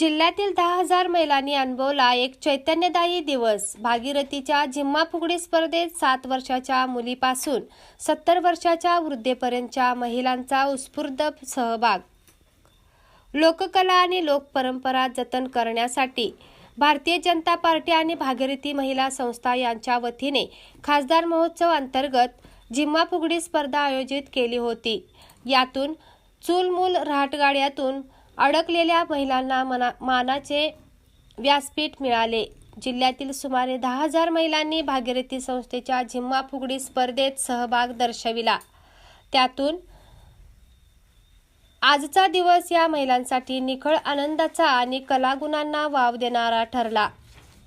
जिल्ह्यातील दहा हजार महिलांनी अनुभवला एक चैतन्यदायी दिवस. भागीरथीच्या झिम्मा फुगडी स्पर्धेत सात वर्षाच्या मुलीपासून सत्तर वर्षाच्या वृद्धेपर्यंतच्या महिलांचा उत्स्फूर्त सहभाग. लोककला आणि लोकपरंपरा जतन करण्यासाठी भारतीय जनता पार्टी आणि भागीरथी महिला संस्था यांच्या वतीने खासदार महोत्सव अंतर्गत झिम्मा फुगडी स्पर्धा आयोजित केली होती. यातून चूलमूल राहटगाड्यातून अडकलेल्या महिलांना मना मानाचे व्यासपीठ मिळाले. जिल्ह्यातील सुमारे दहा हजार महिलांनी भागीरथी संस्थेच्या झिम्मा फुगडी स्पर्धेत सहभाग दर्शविला. त्यातून आजचा दिवस या महिलांसाठी निखळ आनंदाचा आणि कलागुणांना वाव देणारा ठरला.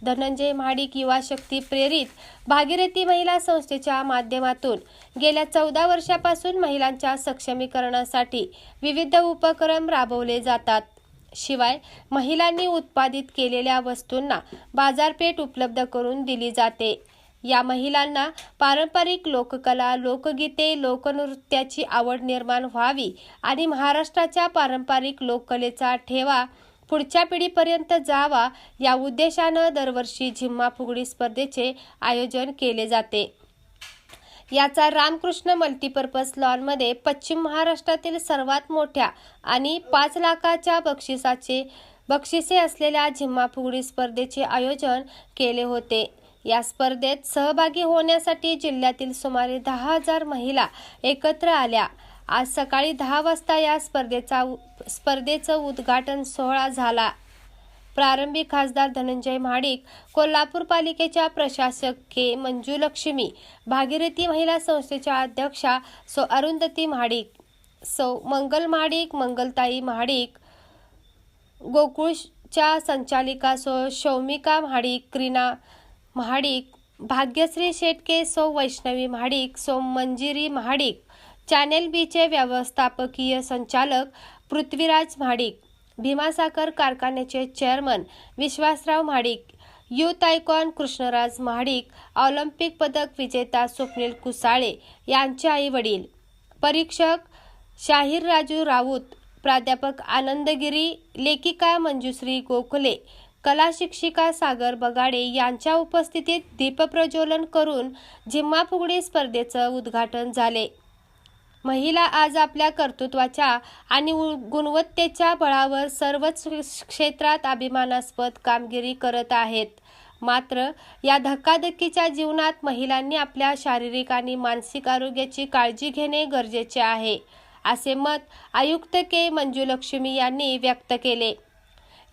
धनंजय महाडिक युवा शक्ती प्रेरित भागीरथी महिला संस्थेच्या माध्यमातून गेल्या चौदा वर्षापासून महिलांच्या सक्षमीकरणासाठी विविध उपक्रम राबवले जातात. शिवाय महिलांनी उत्पादित केलेल्या वस्तूंना बाजारपेठ उपलब्ध करून दिली जाते. या महिलांना पारंपरिक लोककला लोकगीते लोकनृत्याची आवड निर्माण व्हावी आणि महाराष्ट्राच्या पारंपरिक लोककलेचा ठेवा पुढच्या पिढीपर्यंत जावा या उद्देशानं दरवर्षी झिम्मा फुगडी स्पर्धेचे आयोजन केले जाते. याचा रामकृष्ण मल्टीपर्पज लॉनमध्ये पश्चिम महाराष्ट्रातील सर्वात मोठ्या आणि पाच लाखाच्या बक्षिसाचे बक्षिसे असलेल्या झिम्मा फुगडी स्पर्धेचे आयोजन केले होते. या स्पर्धेत सहभागी होण्यासाठी जिल्ह्यातील सुमारे दहा हजार महिला एकत्र आल्या. आज सकाळी दहा वाजता या स्पर्धेचा स्पर्धेचं उद्घाटन सोहळा झाला. प्रारंभी खासदार धनंजय महाडिक कोल्हापूर पालिकेच्या प्रशासक के मंजुलक्ष्मी भागीरथी महिला संस्थेच्या अध्यक्षा सो अरुंधती महाडिक सौ मंगल महाडिक मंगलताई महाडिक गोकुळच्या संचालिका सो शौमिका महाडिक क्रीना महाडिक भाग्यश्री शेटके सौ वैष्णवी महाडिक सो मंजिरी महाडिक चॅनेल बीचे व्यवस्थापकीय संचालक पृथ्वीराज म्हाडिक भीमासागर कारखान्याचे chairman Vishwasrao Mahadik youth icon Krishnaraj Mahadik Olympic पदक विजेता स्वप्नील कुसाळे यांचे आई वडील परीक्षक शाहीर राजू राऊत प्राध्यापक आनंदगिरी लेखिका मंजुश्री गोखले कला शिक्षिका सागर बगाडे यांच्या उपस्थितीत दीपप्रज्वलन करून झिम्मा फुगडी स्पर्धेचं उद्घाटन झाले. महिला आज आपल्या कर्तृत्वाच्या आणि गुणवत्तेच्या बळावर सर्वच क्षेत्रात अभिमानास्पद कामगिरी करत आहेत. मात्र या धक्काधक्कीच्या जीवनात महिलांनी आपल्या शारीरिक आणि मानसिक आरोग्याची काळजी घेणे गरजेचे आहे असे मत आयुक्त के. मंजुलक्ष्मी यांनी व्यक्त केले.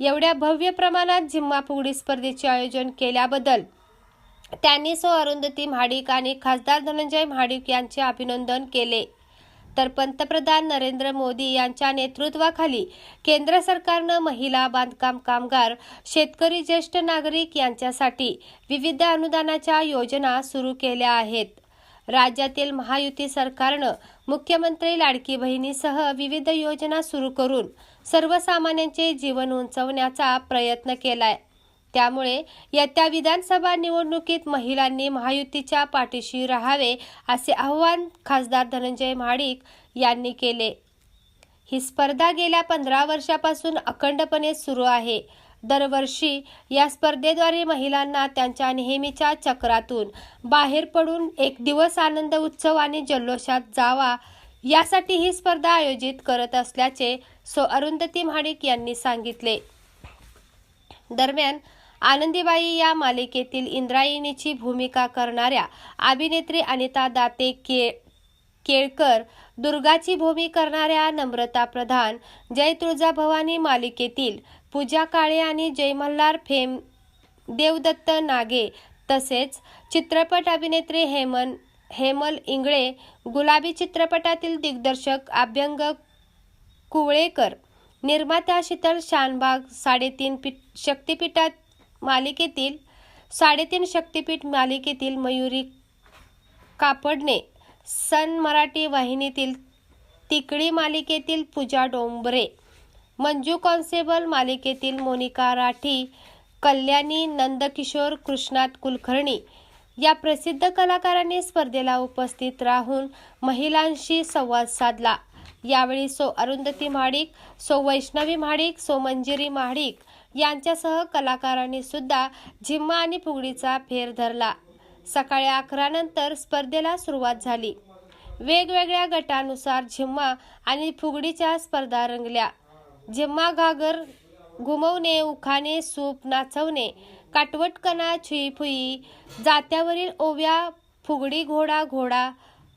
एवढ्या भव्य प्रमाणात झिम्मा फुगडी स्पर्धेचे आयोजन केल्याबद्दल त्यांनी सो अरुंधती महाडिक आणि खासदार धनंजय महाडिक यांचे अभिनंदन केले. तर पंतप्रधान नरेंद्र मोदी यांच्या नेतृत्वाखाली केंद्र सरकारनं महिला बांधकाम कामगार शेतकरी ज्येष्ठ नागरिक यांच्यासाठी विविध अनुदानाच्या योजना सुरू केल्या आहेत. राज्यातील महायुती सरकारनं मुख्यमंत्री लाडकी बहिणीसह विविध योजना सुरू करून सर्वसामान्यांचे जीवन उंचवण्याचा प्रयत्न केलाय. त्यामुळे येत्या विधानसभा निवडणुकीत महिलांनी महायुतीच्या पाठीशी राहावे असे आव्हान खासदार धनंजय महाडिक यांनी केले. ही स्पर्धा गेल्या पंधरा वर्षापासून अखंडपणे सुरू आहे. दरवर्षी या स्पर्धेद्वारे महिलांना त्यांच्या नेहमीच्या चक्रातून बाहेर पडून एक दिवस आनंद उत्सव आणि जल्लोषात जावा यासाठी ही स्पर्धा आयोजित करत असल्याचे सो अरुंधती महाडिक यांनी सांगितले. दरम्यान आनंदीबाई या मालिकेतील इंद्रायणीची भूमिका करणाऱ्या अभिनेत्री अनिता दाते के केळकर दुर्गाची भूमी करणाऱ्या नम्रता प्रधान जय तुळजाभवानी मालिकेतील पूजा काळे आणि जय मल्हार फेम देवदत्त नागे तसेच चित्रपट अभिनेत्री हेमन हेमल इंगळे गुलाबी चित्रपटातील दिग्दर्शक अभ्यंग कुवळेकर निर्मात्या शीतल शानबाग साडेतीन पीठ शक्तिपीठात मालिकेतील साडेतीन शक्तिपीठ मालिकेतील मयुरी कापडणे सन मराठी वाहिनीतील तिकडी मालिकेतील पूजा डोंबरे मंजू कॉन्स्टेबल मालिकेतील मोनिका राठी कल्याणी नंदकिशोर कृष्णात कुलकर्णी या प्रसिद्ध कलाकारांनी स्पर्धेला उपस्थित राहून महिलांशी संवाद साधला. यावेळी सो अरुंधती महाडिक सो वैष्णवी महाडिक सो मंजिरी महाडिक यांच्यासह कलाकारांनी सुद्धा झिम्मा आणि फुगडीचा फेर धरला. सकाळी अकरा नंतर स्पर्धेला सुरुवात झाली. वेगवेगळ्या गटानुसार झिम्मा आणि फुगडीच्या स्पर्धा रंगल्या. झिम्मा घागर घुमवणे उखाणे सूप नाचवणे काटवटकणा छुईफुई जात्यावरील ओव्या फुगडी घोडा घोडा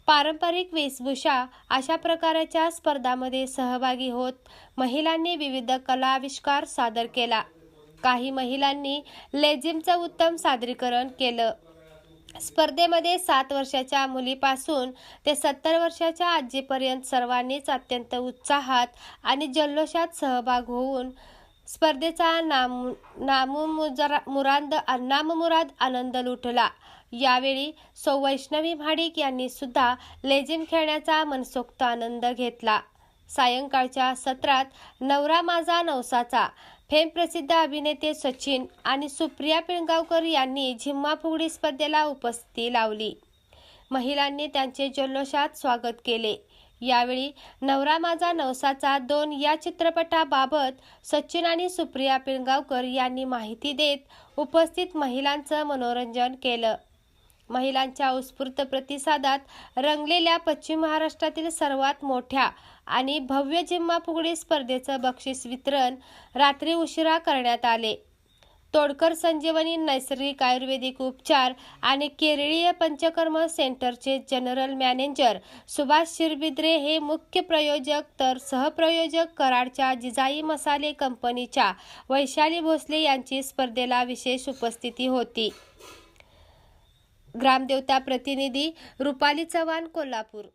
पारंपरिक वेशभूषा अशा प्रकारच्या स्पर्धामध्ये सहभागी होत महिलांनी विविध कलाविष्कार सादर केला. काही महिलांनी लेझिमचं उत्तम सादरीकरण केलं. स्पर्धेमध्ये सात वर्षाच्या मुलीपासून ते सत्तर वर्षाच्या आजीपर्यंत सर्वांनीच अत्यंत उत्साहात आणि जल्लोषात सहभाग होऊन स्पर्धेचा नाम नाममुजरा मुराद नाममुराद आनंद लुटला. यावेळी सौ वैष्णवी म्हाडिक यांनी सुद्धा लेझिम खेळण्याचा मनसोक्त आनंद घेतला. सायंकाळच्या सत्रात नवरा माझा नवसाचा. फेम प्रसिद्ध अभिनेते सचिन आणि सुप्रिया पिळगावकर यांनी झिम्मा फुगडी स्पर्धेला उपस्थिती लावली. महिलांनी त्यांचे जल्लोषात स्वागत केले. यावेळी नवरा माझा नवसाचा दोन या चित्रपटाबाबत सचिन आणि सुप्रिया पिळगावकर यांनी माहिती देत उपस्थित महिलांचं मनोरंजन केलं. महिलांच्या उत्स्फूर्त प्रतिसादात रंगलेल्या पश्चिम महाराष्ट्रातील सर्वात मोठ्या आणि भव्य जिम्मा फुगडी स्पर्धेचं बक्षीस वितरण रात्री उशिरा करण्यात आले. तोडकर संजीवनी नैसर्गिक आयुर्वेदिक उपचार आणि केरळीय पंचकर्म सेंटरचे जनरल मॅनेजर सुभाष शिरबिद्रे हे मुख्य प्रयोजक तर सहप्रयोजक कराडच्या जिजाई मसाले कंपनीच्या वैशाली भोसले यांची स्पर्धेला विशेष उपस्थिती होती. ग्रामदेवता प्रतिनिधी रुपाली चव्हाण कोल्हापूर